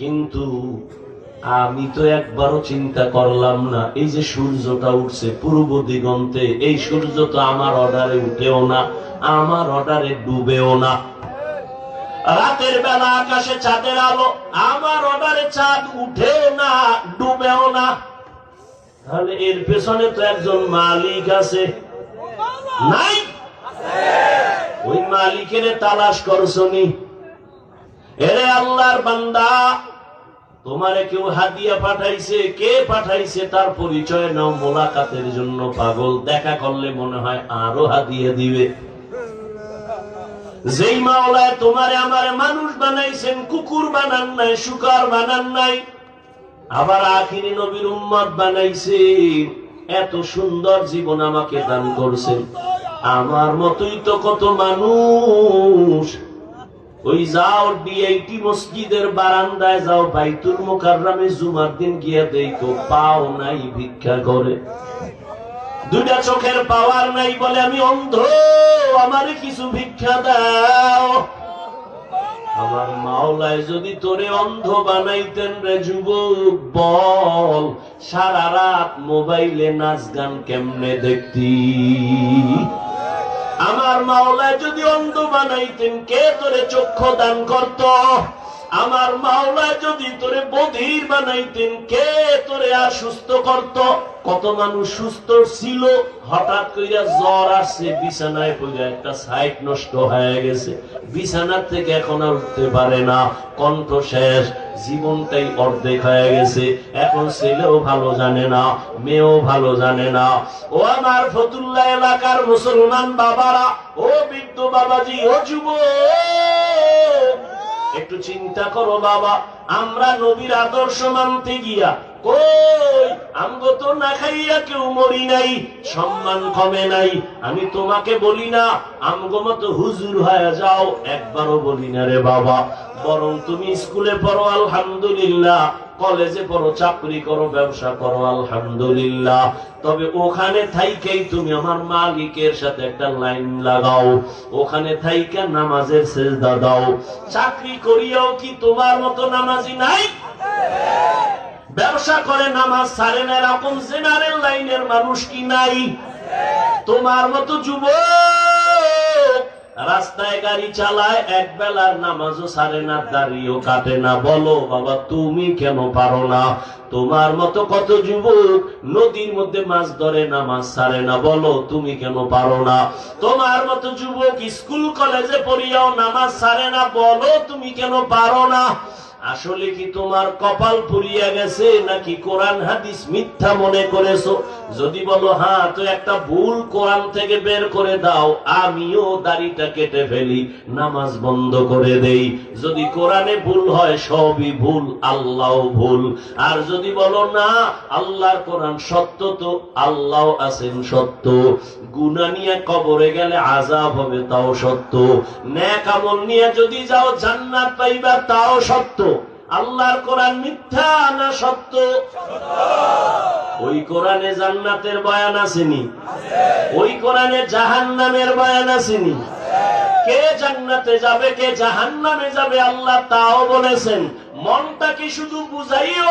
কিন্তু আমি তো একবারও চিন্তা করলাম না, এই যে সূর্যটা উঠছে পূর্ব দিগন্তে, এই সূর্য তো আমার অর্ডারে উঠেও না, আমার অর্ডারে ডুবেও না। রাতের বেলা আকাশে চাঁদের আলো, আমার অর্ডারে চাঁদ উঠেও না, ডুবেও না। তাহলে এর পেছনে তো একজন মালিক আছে। নাই? ওই মালিকের তালাশ করছনি এরে আল্লাহর বান্দা, তোমারে কেউ হাদিয়া পাঠাইছে, কে পাঠাইছে তার পরিচয় নাও, মোলাকাতের জন্য পাগল। দেখা করলে মনে হয় আরও হাদিয়া দিবে। যেই মাওলায় তোমারে আমারে মানুষ বানাইছেন, কুকুর বানান নাই, শুকার বানান নাই, আবার আখিরি নবীর উম্মত বানাইছে, এত সুন্দর জীবন আমাকে দান করছেন। আমার মতোই তো কত মানুষ ওই যাও ডিআইটি মসজিদের বারান্দায় যাও, বাইতুল মোকাররামে জুমার দিন গিয়ে দেখো, পাও নাই ভিক্ষা করে দুইটা চোখের পাওয়ার নাই বলে আমি অন্ধ, আমারে কিছু ভিক্ষা দাও। আমার মাওলায় যদি তোরে অন্ধ বানাইতেন রে যুবক, বল, সারা রাত মোবাইলে নাচ গান কেমনে দেখতি? আমার মাওলায় যদি অন্ধ বানাইতেন কে তোরে চক্ষু দান করত? আমার মাওলায় যদি তোরে বধির বানাইতেন, কে তোরে আর সুস্থ করত? কত মানুষ সুস্থ ছিল, হঠাৎ কইরা জ্বর আসছে, বিছানায় পড়ে একটা সাইট নষ্ট হয়ে গেছে। বিছানার থেকে এখন আর উঠতে পারে না, কণ্ঠ শেষ, জীবনটাই অর্ধেক হয়ে গেছে। এখন ছেলেও ভালো জানে না, মেয়েও ভালো জানে না। ও আমার ফতুল্লাহ এলাকার মুসলমান বাবারা, ও বৃদ্ধ বাবাজি, ও যুব একটু চিন্তা করো বাবা, আমরা নবীর আদর্শ মানতে গিয়া কই? আমগো তো না খাইয়া কেউ মরি নাই, সম্মান কমে নাই। আমি তোমাকে বলি না, আমগো মতো হুজুর হয়ে যাও, একবারও বলি না রে বাবা। বরং তুমি স্কুলে পড়ো, আলহামদুলিল্লাহ। কলেজে পড়ো, চাকরি করো, ব্যবসা করো, আলহামদুলিল্লাহ। তবে ওখানে থাইকেই তুমি আমার মালিকের সাথে একটা লাইন লাগাও। ওখানে থাইকা নামাজের সেজদা দাও। চাকরি করিয়াও কি তোমার মতো নামাজি নাই? ব্যবসা করে, নামাজ ছাড়ে না, এরকম জেনারেল লাইনের মানুষ কি নাই? তোমার মতো যুবক রাস্তায় গাড়ি চালায়, এক বেলার নামাজও সারে না দাঁড়িয়েও কাটে না। বলো, বাবা, তুমি কেন পারো না? তোমার মতো কত যুবক নদীর মধ্যে মাছ ধরে না মাছ সারে না। বলো, তুমি কেন পারো না? তোমার মতো যুবক স্কুল, কলেজে পড়িয়াও নামাজ সারে না। বলো, তুমি কেন পারো না? আসলে কি তোমার কপাল পুড়িয়া গেছে নাকি কোরআন হাদিস মিথ্যা মনে করেছ? যদি বলো হ্যাঁ তো একটা ভুল কোরআন থেকে বের করে দাও, আমিও দাড়িটা কেটে ফেলি, নামাজ বন্ধ করে দেই। যদি কোরআনে ভুল হয়, সবই ভুল, আল্লাহ ভুল। আর যদি বলো, না, আল্লাহর কোরআন সত্য তো, আল্লাহ আছেন সত্য। গুনা নিয়ে কবরে গেলে আজাব হবে, তাও সত্য। ন্যাক আমল নিয়ে যদি যাও, জান্নাত পাইবা, তাও সত্য। আল্লাহর কোরআন মিথ্যা না সত্য? ওই কোরআনে জান্নাতের বয়ান আসেনি। ওই কোরআনে জাহান্নামের বয়ান আসেনি। কে জান্নাতে যাবে, কে জাহান্নামে যাবে আল্লাহ তাও বলেছেন। মনটাকে শুধু বুঝাইও?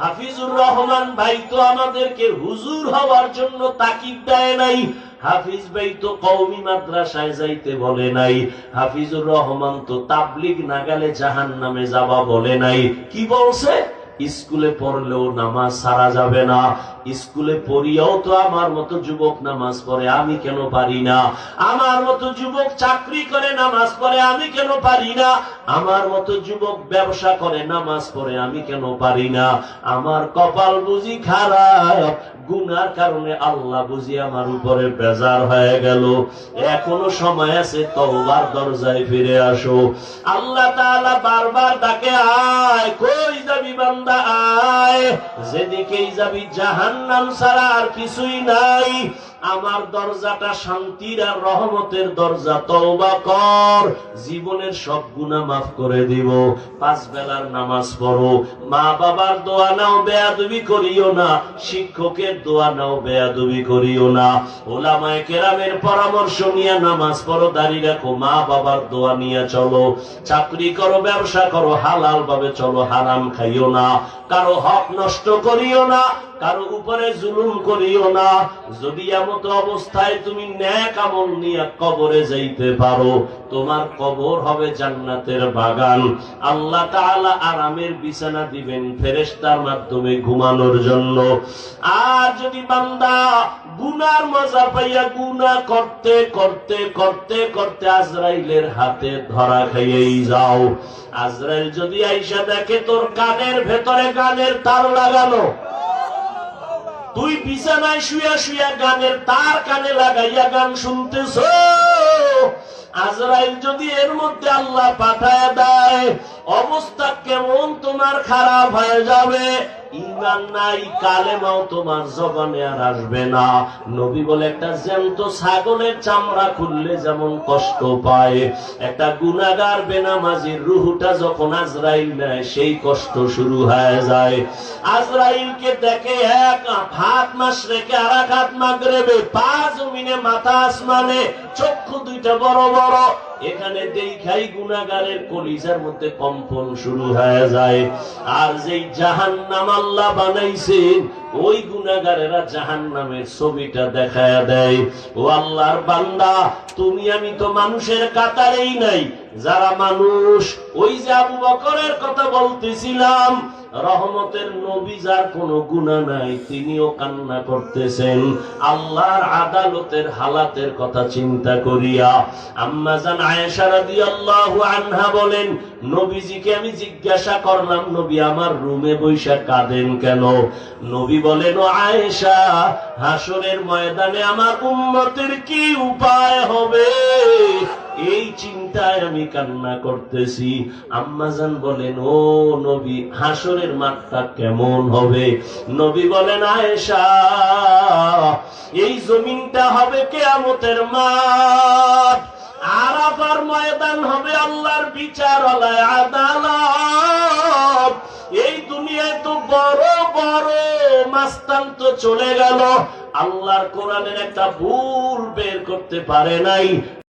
হাফিজুর রহমান ভাই তো আমাদেরকে হুজুর হওয়ার জন্য তাকিদ দেয় নাই। হাফিজ ভাই তো কৌমি মাদ্রাসায় যাইতে বলে নাই। হাফিজুর রহমান তো তাবলিগ না গেলে জাহান নামে যাবা বলে নাই। কি বলছে? স্কুলে পড়লেও নামাজ সারা যাবে না। স্কুলে পড়িয়াও তো আমার মতো যুবক নামাজ পড়ে, আমি কেন পারি না? আমার মতো যুবক চাকরি করে, নামাজ পড়ে, আমি কেন পারি না? আমার মতো যুবক ব্যবসা করে, নামাজ পড়ে, আমি কেন পারি না? আমার কপাল বুঝি খারাপ গুনার কারণে আল্লাহ বুঝি আমার উপরে বেজার হয়ে গেল। এখনও সময় আছে, তওবার দরজায় ফিরে আসো। আল্লাহ তাআলা বারবার ডাকে, আয়, কই যাবি বান্দা, আয়? যেদিকেই যাবি, জাহান্নাম ছাড়া আর কিছুই নাই। আমার দরজাটা শান্তির আর রহমতের দরজা। তওবা কর, জীবনের সব গুনাহ মাফ করে দিব। পাঁচ বেলার নামাজ পড়ো। মা বাবার দোয়া নাও, বেয়াদবি করিও না। শিক্ষকের দোয়া নাও, বেয়াদবি করিও না। ওলামায়ে কেরামের পরামর্শ নিয়ে নামাজ পড়ো দাঁড়িয়ে রাখো, মা বাবার দোয়া নিয়ে চলো। চাকরি করো, ব্যবসা করো, হালাল ভাবে চলো, হারাম খাইও না। কারও হক নষ্ট করিও না। কারও উপরে জুলুম করিও না। যদি এমত অবস্থায় তুমি ন্যাক আমল নিয়ে কবরে যাইতে পারো, তোমার কবর হবে জান্নাতের বাগান। আল্লাহ তাআলা আরামের বিছানা দিবেন ফেরেশতার মাধ্যমে ঘুমানোর জন্য। আর যদি বান্দা গুনার মজা পাইয়া গুনা করতে করতে করতে করতে আজরাইলের হাতে ধরা খাইয়েই যাও। আজরাইল যদি আইসা দেখে তোর কানের ভেতরে গানের তার লাগানো। তুই বিছানায় শুয়া শুয়া গানের তার কানে লাগাইয়া গান শুনতেছ? আজরাইল যদি এর মধ্যে আল্লাহ পাঠায় দেয়, অবস্থা কেমন তোমার খারাপ হয়ে যাবে? ইমান নাই, কালেমাও তোমার জবানে আর আসবে না। নবী বলে, একটা জ্যান্ত ছাগলের চামড়া খুললে যেমন কষ্ট পায়, একটা গুনাগার বেনামাজির রুহুটা যখন আজরাইল নেয়, সেই কষ্ট শুরু হয়ে যায়। আজরাইলকে দেখে এক হাত মাস রেখে আর এক হাত মাগরেবে, পা জমিনে, মাথা আসমানে, চক্ষু দুইটা বড় বড় এখানে দেখাই গুনাগারের কলিজার মধ্যে কম্পন শুরু হয়ে যায়। আর যেই জাহান নাম আল্লাহ বানাইছেন ওই গুনাগারেরা জাহান নামের ছবিটা দেখায় দেয়। ও আল্লাহর বান্দা, তুমি, আমি তো মানুষের কাতারেই নাই। যারা মানুষ, ওই যে আবু বকরের কথা বলতেছিলাম, রহমতের নবী যার কোনো গুণা নাই, তিনিও কান্না করতেছেন। আল্লাহর আদালতের হালাতের কথা চিন্তা করিয়া আম্মা জান আয়েশা রাদিয়াল্লাহু আনহা বলেন নবীজিকে আমি জিজ্ঞাসা করলাম, নবী, আমার রুমে বৈশা কাঁদেন কেন? নবী বলেন, আয়েশা, হাসরের ময়দানে আমার উম্মতের কি উপায় হবে? এই চিন্তায় আমি কান্না করতেছি। আম্মাজান বলেন, ও নবী, হাসরের মাঠটা কেমন হবে? নবী বলেন, আয়েশা, এই জমিনটা হবে কেয়ামতের মাঠ। আরাফার ময়দান হবে আল্লাহর বিচার আদালত। এই দুনিয়ায় তো বড় বড় মাস্তান তো চলে গেল। আল্লাহর কোরআনের একটা ভুল বের করতে পারে নাই।